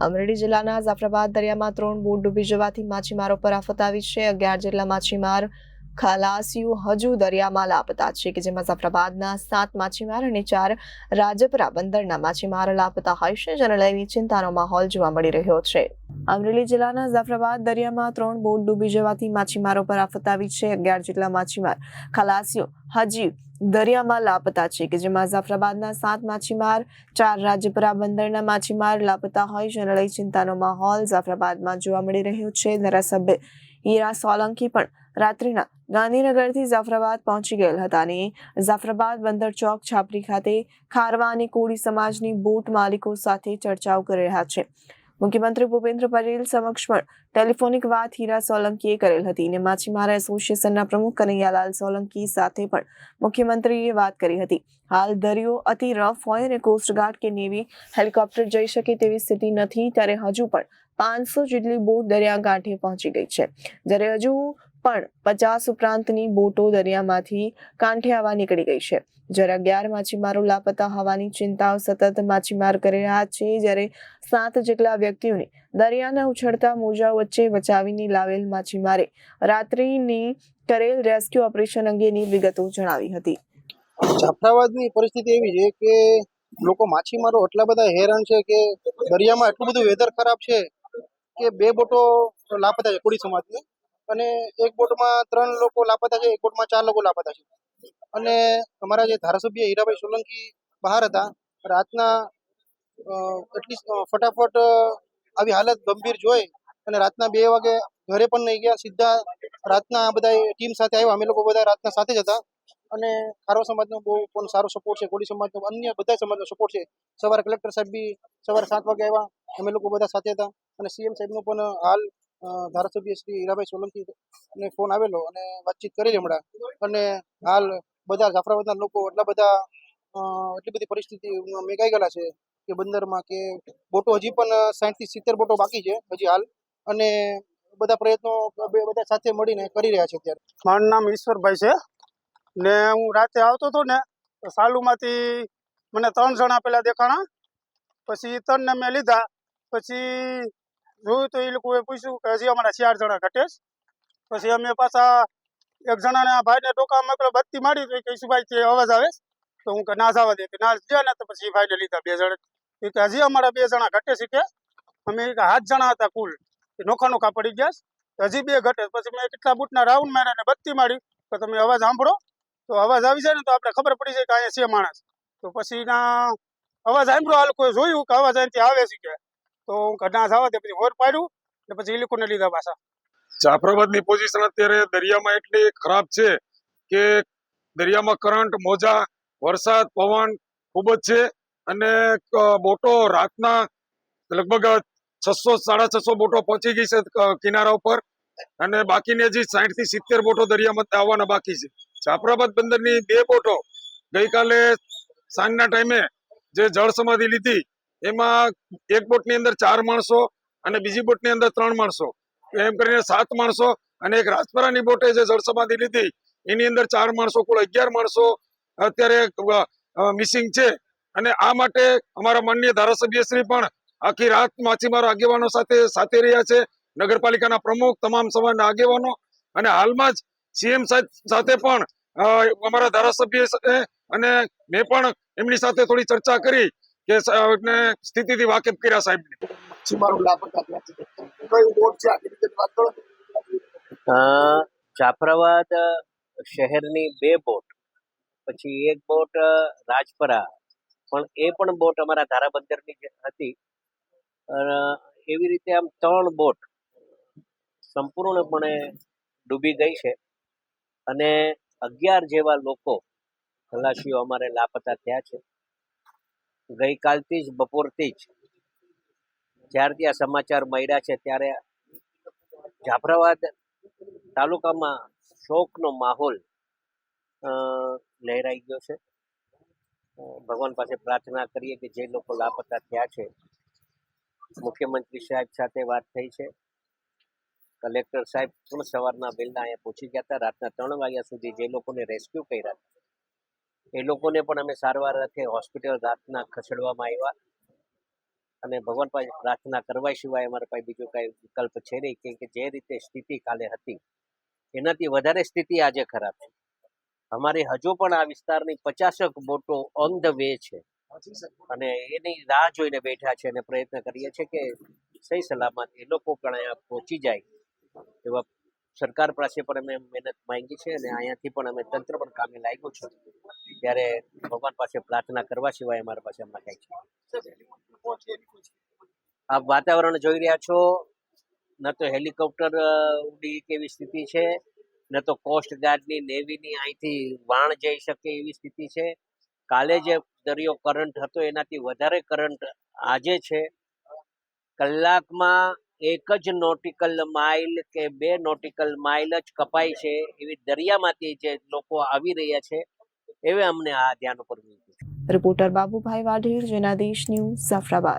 અમરેલી જિલ્લાના જાફરાબાદ દરિયામાં ત્રણ બોટ ડૂબી જવાથી માછીમારો પર આફત આવી છે. અગિયાર જેટલા માછીમાર ખલાસીઓ હજુ દરિયામાં લાપતા છે કે જેમાં જાફરાબાદના સાત માછીમાર અને ચાર રાજપરા બંદરના માછીમાર લાપતા હોય છે, જેને લઈને ચિંતાનો માહોલ જોવા મળી રહ્યો છે. અમરેલી જિલ્લાના જાફરાબાદ દરિયામાં ત્રણ બોટ ડૂબી જવાથી માછીમારો પર આફત આવી છે. અગિયાર જેટલા માછીમાર ખલાસીઓ હજી દરિયામાં લાપતા છે કે જેમાં જાફરાબાદના સાત માછીમાર, ચાર રાજપરા બંદરના માછીમાર લાપતા હોય, જેને લઈ ચિંતાનો માહોલ જાફરાબાદમાં જોવા મળી રહ્યો છે. ધારાસભ્ય હીરા સોલંકી પણ રાત્રિના ગાંધીનગરથી જાફરાબાદ પહોંચી ગયેલ હતા અને જાફરાબાદ બંદર ચોક છાપરી ખાતે ખારવા અને કોળી સમાજની બોટ માલિકો સાથે ચર્ચાઓ કરી રહ્યા છે. મુખ્યમંત્રી ભૂપેન્દ્ર પટેલ સમક્ષ પણ ટેલિફોનિક વાત હીરા સોલંકીએ કરેલ હતી અને માછીમાર એસોસિએશનના પ્રમુખ કનૈયાલાલ સોલંકી સાથે પણ મુખ્યમંત્રીએ વાત કરી હતી. હાલ દરિયો અતિ રફ હોય અને કોસ્ટગાર્ડ કે નેવી હેલિકોપ્ટર જઈ શકે તેવી સ્થિતિ નથી, ત્યારે હજુ પણ પાંચસો જેટલી બોટ દરિયાકાંઠે પહોંચી ગઈ છે. જ્યારે હજુ પણ પચાસ ઉપરાંતની બોટો દરિયામાંથી કાંઠે આવવા નીકળી ગઈ છે. જ્યારે અગિયાર માછીમારો લાપતા હોવાની ચિંતાઓ સતત માછીમાર કરી રહ્યા છે, જ્યારે સાત જેટલા વ્યક્તિઓને દરિયાના ઉછળતા મોજા વચ્ચે બચાવીને લાવેલ માછીમારે રાત્રિની કરેલ રેસ્ક્યુ ઓપરેશન અંગેની વિગતો જણાવી હતી. જાફરાબાદની પરિસ્થિતિ એવી છે કે લોકો માછીમારો એટલા બધા હેરાન છે કે દરિયામાં એટલું બધું વેધર ખરાબ છે કે બે બોટો લાપતા છે કોળી સમાજની. અને એક બોટમાં ત્રણ લોકો લાપતા છે એક બોટમાં ચાર લોકો લાપતા છે. અને અમારા જે ધારાસભ્ય હીરાભાઈ સોલંકી બહાર હતા રાતના અ, એટલી ફટાફટ આવી હાલત ગંભીર જોઈ અને રાતના બે વાગે ઘરે પણ નહીં ગયા સીધા રાતના બધા ટીમ સાથે આવ્યા. અમે લોકો બધા રાતના સાથે જ હતા. અને ખારો સમાજનો બહુ પણ સારો સપોર્ટ છે કોળી સમાજનો અન્ય બધા સમાજનો સપોર્ટ છે. સવારે કલેક્ટર સાહેબ બી સવારે સાત વાગે આવ્યા. અમે લોકો બધા સાથે હતા. અને સીએમ સાહેબનો પણ હાલ ધારાસભ્ય શ્રી હીરાભાઈ સોલંકી ફોન આવેલો અને વાતચીત કરેલી હમણાં. અને હાલ બધા જાફરાબાદના લોકો એટલા બધા એટલી બધી પરિસ્થિતિ મેઘાઈ ગયેલા છે કે બંદરમાં કે બોટો હજી પણ સાઠથી સિત્તેર બોટો બાકી છે હજી હાલ. અને બધા પ્રયત્નો બે બધા સાથે મળીને કરી રહ્યા છે અત્યારે. મારું નામ ઈશ્વરભાઈ છે ને હું રાતે આવતો હતો ને સાલુમાંથી મને ત્રણ જણા પેલા દેખાણા. પછી ત્રણને મેં લીધા. પછી જોયું તો એ લોકોએ પૂછ્યું કે હજી અમારા ચાર જણા ઘટે. પછી અમે પાછા એક જણાને આ ભાઈને ટોકા મોકલો, બત્તી મારી તો એ કે અવાજ આવે તો હું કે, ના, જવા દે. કે, ના જ્યાં ને તો પછી ભાઈ ભાઈને લીધા બે જણા. એ કે, હજી અમારા બે જણા ઘટે છે કે? અમે હાથ જણા હતા કુલ. નોખા નોખા પડી ગયા. હજી બે ઘટે પછી મેં કેટલા બૂટના રાઉન્ડ માર્યા ને બત્તી મારી. તો તમે અવાજ સાંભળો. તો અવાજ આવી જાય ને તો આપણે ખબર પડી જાય કે અહીંયા છે માણસ. તો પછી ના અવાજ સાંભળો, આ લોકોએ જોયું કે અવાજ અહીંથી આવે છે કે. તો હું કે થવા તે પછી હોર પાડ્યું ને પછી એ લોકોને લીધા પાછા. જાફરાબાદની પોઝિશન અત્યારે દરિયામાં એટલી ખરાબ છે કે દરિયામાં કરંટ મોજા, વરસાદ, પવન ખૂબ જ છે અને બોટો રાતના લગભગ છસો, સાડા છસો બોટો પહોંચી ગઈ છે કિનારા ઉપર અને બાકીની હજી સાઠથી સિત્તેર બોટો દરિયામાં આવવાના બાકી છે. જાફરાબાદ બંદરની બે બોટો ગઈકાલે સાંજના ટાઈમે જે જળ સમાધિ લીધી એમાં એક બોટની અંદર ચાર માણસો અને બીજી બોટની અંદર ત્રણ માણસો. એમ કરીને સાત માણસો અને એક રાજપરાની બોટે જે જળસમાધિ લીધી, એની અંદર ચાર માણસો, કુલ અગિયાર માણસો અત્યારે મિસિંગ છે. અને આ માટે અમારા માનનીય ધારાસભ્યશ્રી પણ આખી રાત માછીમારો આગેવાનો સાથે સાથે રહ્યા છે. નગરપાલિકાના પ્રમુખ, તમામ સમાજના આગેવાનો અને હાલમાં જ સીએમ સાથે પણ અમારા ધારાસભ્ય અને મેં પણ એમની સાથે થોડી ચર્ચા કરી. કે સાહેબને સ્થિતિથી વાકેફ કર્યા સાહેબને. મારું લાપતા ત્યાંથી કઈ છે? આખી રીતે વાત કરો. જાફરાબાદ શહેરની બે બોટ. પછી એક બોટ રાજપરા. પણ એ પણ બોટ અમારા ધારાબંદરની હતી. એવી રીતે આમ ત્રણ બોટ સંપૂર્ણપણે ડૂબી ગઈ છે. અને અગિયાર જેવા લોકો ખલાસીઓ અમારે લાપતા થયા છે. ગઈકાલથી જ બપોરથી જ જ્યારથી આ સમાચાર મળ્યા છે ત્યારે જાફરાબાદ તાલુકામાં શોકનો માહોલ લહેરાઈ ગયો છે. ભગવાન પાસે પ્રાર્થના કરીએ કે જે લોકો લાપતા થયા છે, મુખ્યમંત્રી સાહેબ સાથે વાત થઈ છે. કલેક્ટર સાહેબ પણ સવારના વહેલા અહીંયા પહોંચી ગયા હતા. રાતના ત્રણ વાગ્યા સુધી જે લોકોને રેસ્ક્યુ કર્યા એ લોકોને પણ અમે સારવાર અર્થે હોસ્પિટલ રાતના ખસેડવામાં આવ્યા. અને ભગવાન પાસે પ્રાર્થના કરવા સિવાય અમારા પાસે બીજો કાંઈ વિકલ્પ છે નહીં કે જે રીતે સ્થિતિ કાલે હતી, એનાથી વધારે સ્થિતિ આજે ખરાબ છે. અમારે હજુ પણ આ વિસ્તારની પચાસક બોટો ઓન ધ વે છે. અને એની રાહ જોઈને બેઠા છે અને પ્રયત્ન કરીએ છીએ કે સહી સલામત એ લોકો પણ અહીંયા પહોંચી જાય એવા સરકાર પાસે પણ અમે મહેનત માંગી છે અને અહીંયાથી પણ અમે તંત્ર પણ કામે લાગ્યું છે. ત્યારે ભગવાન પાસે પ્રાર્થના કરવા સિવાય અમારા પાસે હમણાં કંઈ છે. આપ વાતાવરણ જોઈ રહ્યા છો. ન તો હેલિકોપ્ટર ઉડી કેવી સ્થિતિ છે? ન તો કોસ્ટ ગાર્ડની નેવીની અહીંથી વાણ જઈ શકે એવી સ્થિતિ છે? કાલે જે દરિયો કરંટ હતો એનાથી વધારે કરંટ આજે છે. કલાકમાં એક જ નોટિકલ માઇલ કે બે નોટિકલ માઇલ જ કપાય છે એવી દરિયામાંથી જે લોકો આવી રહ્યા છે. એવે અમને આ ધ્યાન ઉપર રિપોર્ટર બાબુભાઈ વાઢેર જેનાદેશ ન્યૂઝ જાફરાબાદ.